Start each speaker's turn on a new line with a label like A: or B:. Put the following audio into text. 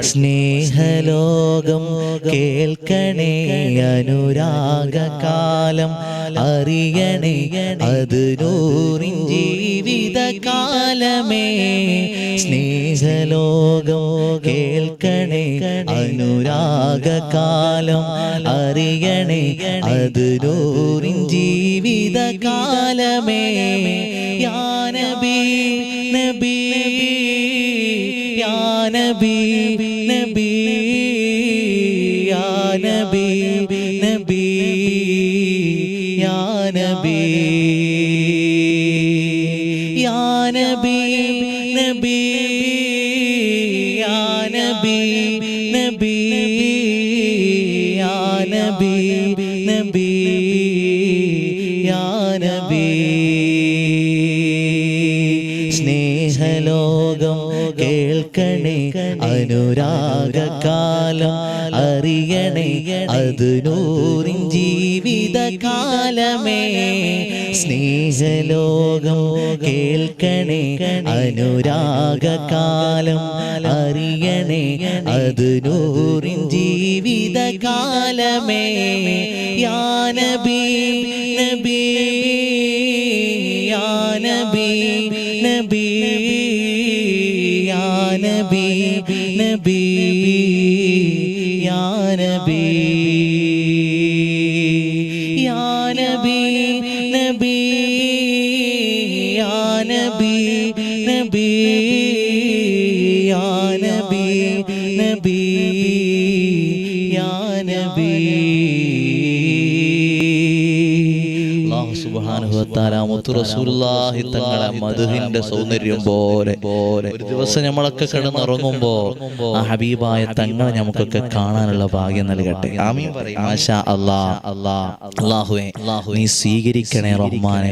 A: സ്നേഹലോകം കേൾക്കണേ അനുരാഗകാലം അറിയണേ അത് നൂറിൻ ജീവിതകാലമേ. സ്നേഹലോകം കേൾക്കണേ അനുരാഗകാലം അറിയണേ അത് നൂറിൻ ജീവിതകാലമേ. യാനബി നബി യാ നബി നബി യാ നബി നബി യാ നബി യാ നബി നബി യാ നബി നബി യാ നബി നബി യാ നബി. സ്നേഹലോകം കേൾക്കണേ. അനുരാഗകാലം അറിയണേ. അത് നൂറിൻ ജീവിതകാലമേ. സ്നേഹലോകം കേൾക്കണേ. അനുരാഗകാലം അറിയണേ. അത് നൂറിൻ ജീവിതകാലമേ. യാനബി നബി. യാനബി നബി യാ നബി നബി യാ നബി യാ നബി യാനബി നബി യാനബി സുബ്ഹാനഹു വ തആല മുത്തു റസൂലുള്ളാഹി തങ്ങളെ മദ്ഹിന്റെ സൗന്ദര്യം പോലെ. ഒരു ദിവസം നമ്മളൊക്കെ കിടന്നുറങ്ങുമ്പോ ആ ഹബീബായ തങ്ങളെ നമുക്കൊക്കെ കാണാനുള്ള ഭാഗ്യം നൽകട്ടെ. ആമീൻ. മാഷാ അല്ലാ അല്ലാ അല്ലാഹുവേ നീ സ്വീകരിക്കണേ റഹ്മാനെ.